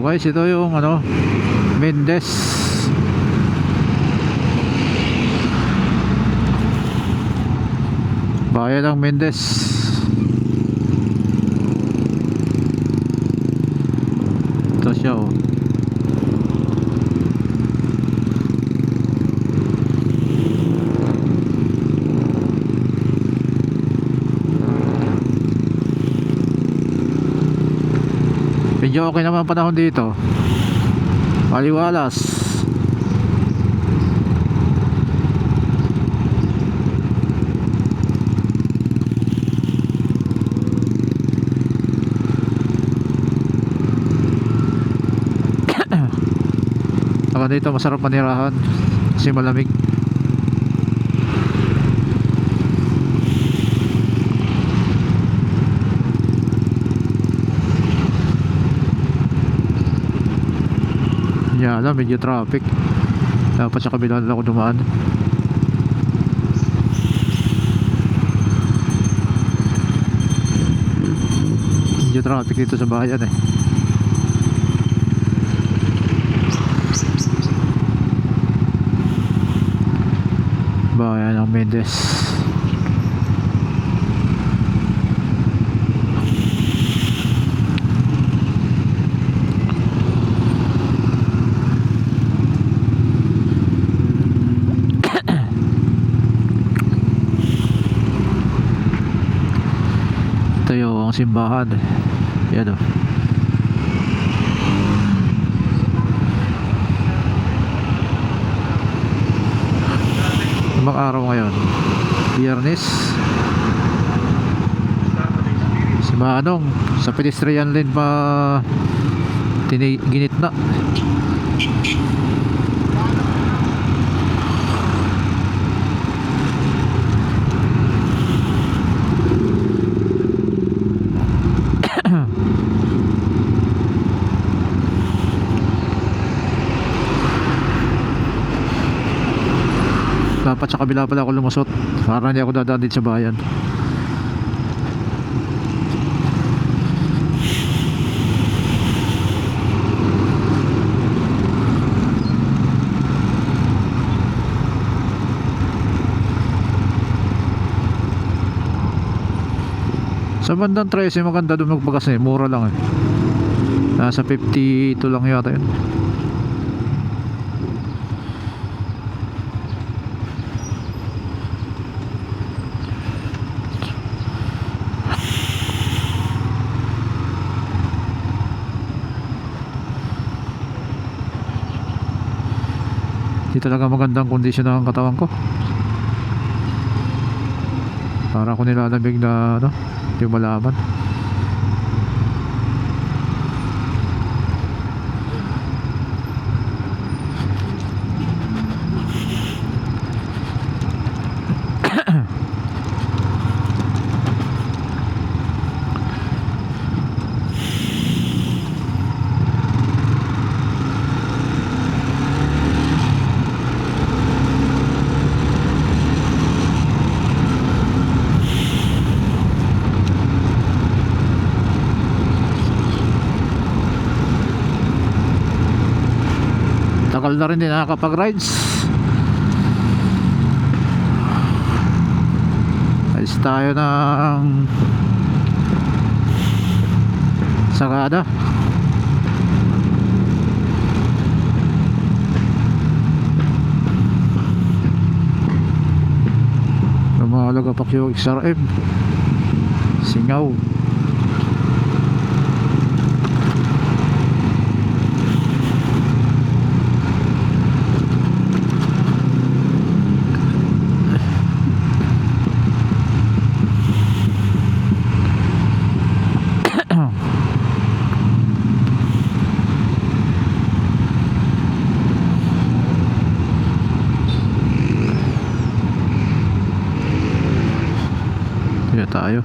So guys, ito yung ano, Mendes. Bayan ng Mendes. Ito siya oh. Medyo okay naman panahon dito. Maliwalas. Saka dito masarap manirahan kasi malamig. Yan na, medyo traffic. Dapat sa kabila na ako dumaan. Medyo traffic dito sa bayan eh. Bayan ng Mendes. Ito yung simbahan. Yan o. Ibang araw ngayon. Biyernes. Si Manong sa pedestrian lane pa tini ginit Dapat sa kabila pala ako lumusot para hindi ako dadaan dito sa bayan. Sa bandang 13 maganda doon magpagas eh. Mura lang eh. Nasa 52 lang yata yun. Di talaga magandang kondisyon ng katawan ko. Para ako nilalamig na ano, hindi ko malaman. Tagal na rin din nakakapag-rides. Alis tayo ng Sagada. Lumalaga pa yung XRM. Singaw. Kaya tayo.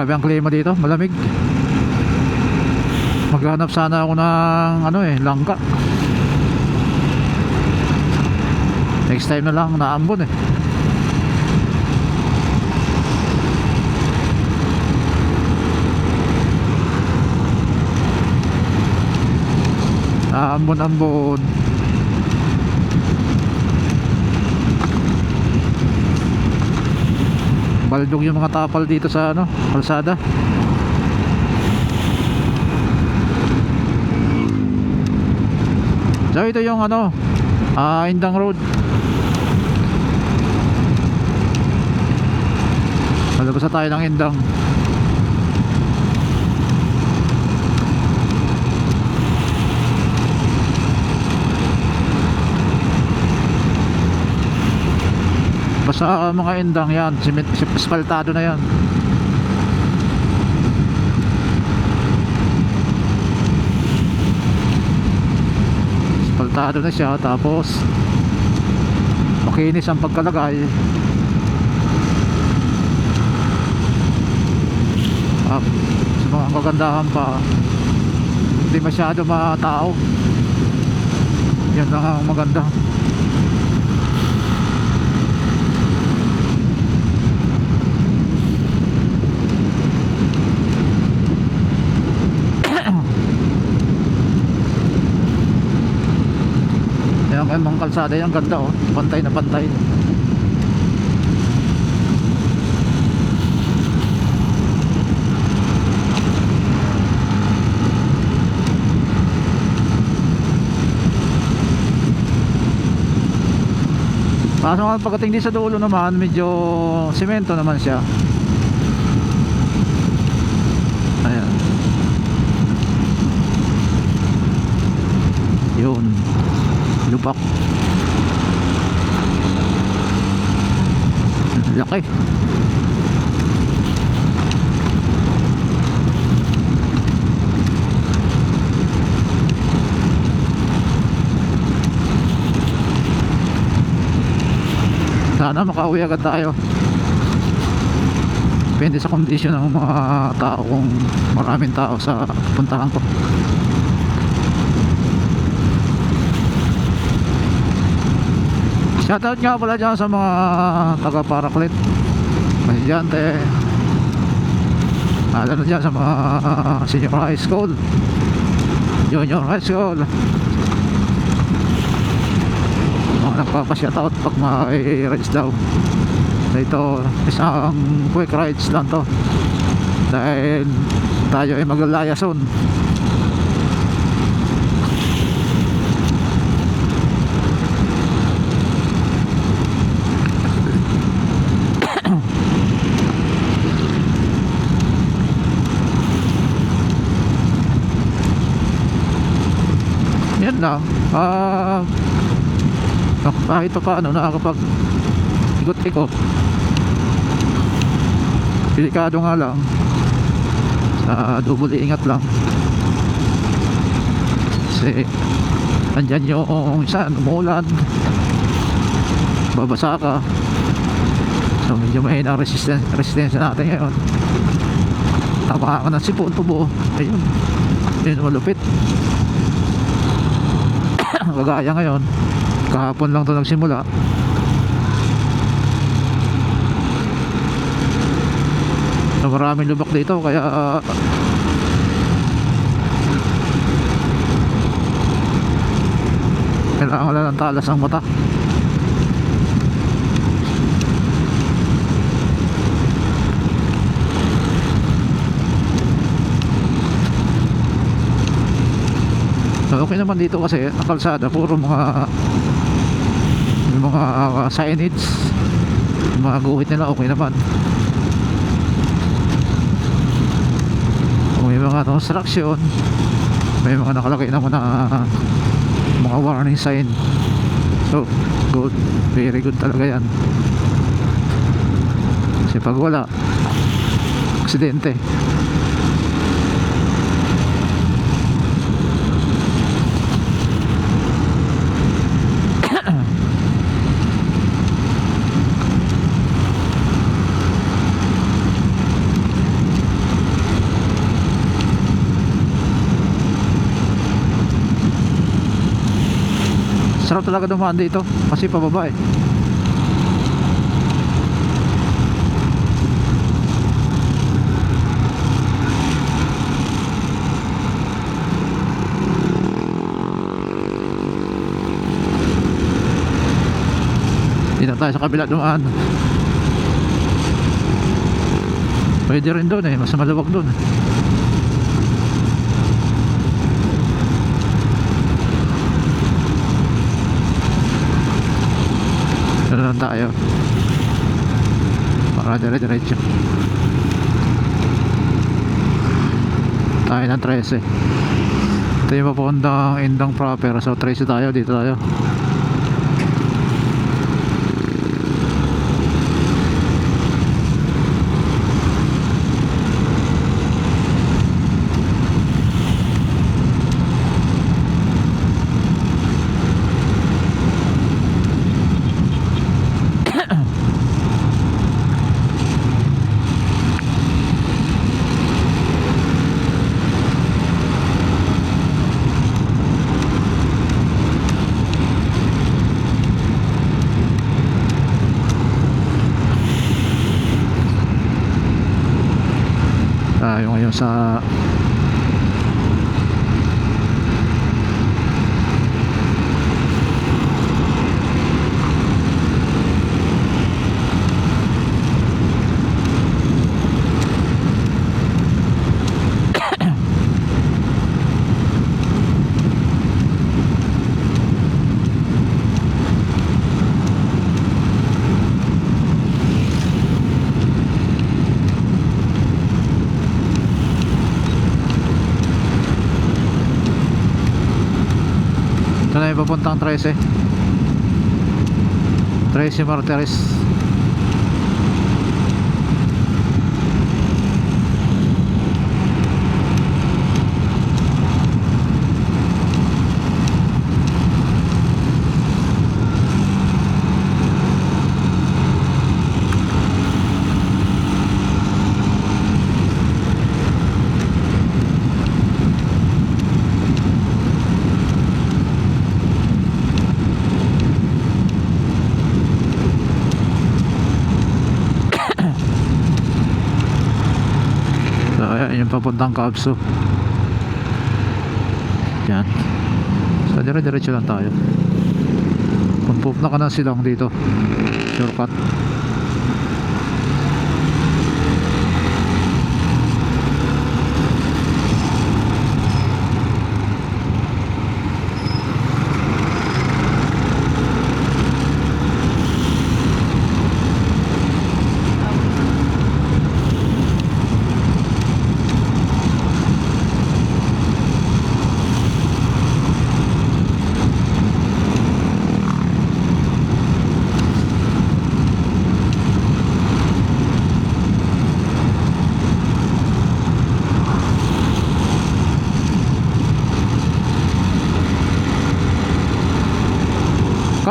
Grabe ang klima dito, malamig. Maghanap sana ako ng ano eh, langka. Next time na lang naambon eh. Naambon-ambon. Baldog yung mga tapal dito sa ano, kalsada. So ito yung ano, ah Indang Road. Palabas na tayo ng Indang. Basta ah, mga Indang yan, simit, asfaltado na yan. Asfaltado na siya tapos makinis ang pagkalagay. At sa mga kagandahan pa hindi masyado matao. Yan lang ang maganda. Yan ang mga kalsada yan ganda oh. Pantay na pantay. Kaso nga pagdating din sa dulo naman, medyo semento naman siya. Ayan. Yun. Lubak. Laki. Sana makauwi agad tayo. Depende sa condition ng mga tao kung maraming tao sa puntahan ko. Shoutout nga pala dyan sa mga taga Paraclet Masyante Lalo na dyan sa mga senior high school. Junior high school. Mga nagpapashoutout pag may rides daw. Ito isang quick rides lang to. Dahil tayo ay maglalayason yan lang ah kahit pa paano nakakapag ikot-ikot delikado nga lang. Sa double ingat lang. Kasi andyan yung isa umuulan. Babasa ka. So medyo may na resistance resistensya natin ngayon. Tama ka ng sipon tubo. Ayun. Yun malupit kagaya ngayon. Kahapon lang to nagsimula. Na maraming lubak dito kaya uh, kailangan lang ng talas ang mata okay naman dito kasi ang kalsada puro mga mga uh, signage. Yung mga guhit nila okay naman. May mga construction may mga nakalagay naman na uh, mga warning sign. So good. Very good talaga yan. Kasi pag wala aksidente mahirap talaga dumaan dito kasi pababa eh. Dito tayo sa kabila dumaan. Pwede rin doon eh, mas maluwag doon. Ano lang tayo? Para dire-diretso. Tayo ng 13. Ito yung papuntang Indang proper. So 13 tayo, dito tayo. tayo ngayon sa na yung papuntang 13 13 Martires So, ayan yung papuntang Kaabso. Yan. So, dire-diretso lang tayo. Kung pupunta ka ng silong dito, shortcut.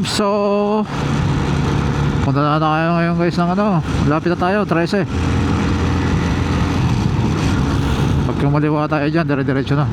Kabso! Punta na tayo ngayon guys ng ano. Lapit na tayo, 13. Pag kumaliwa tayo dyan, dire-diretso na.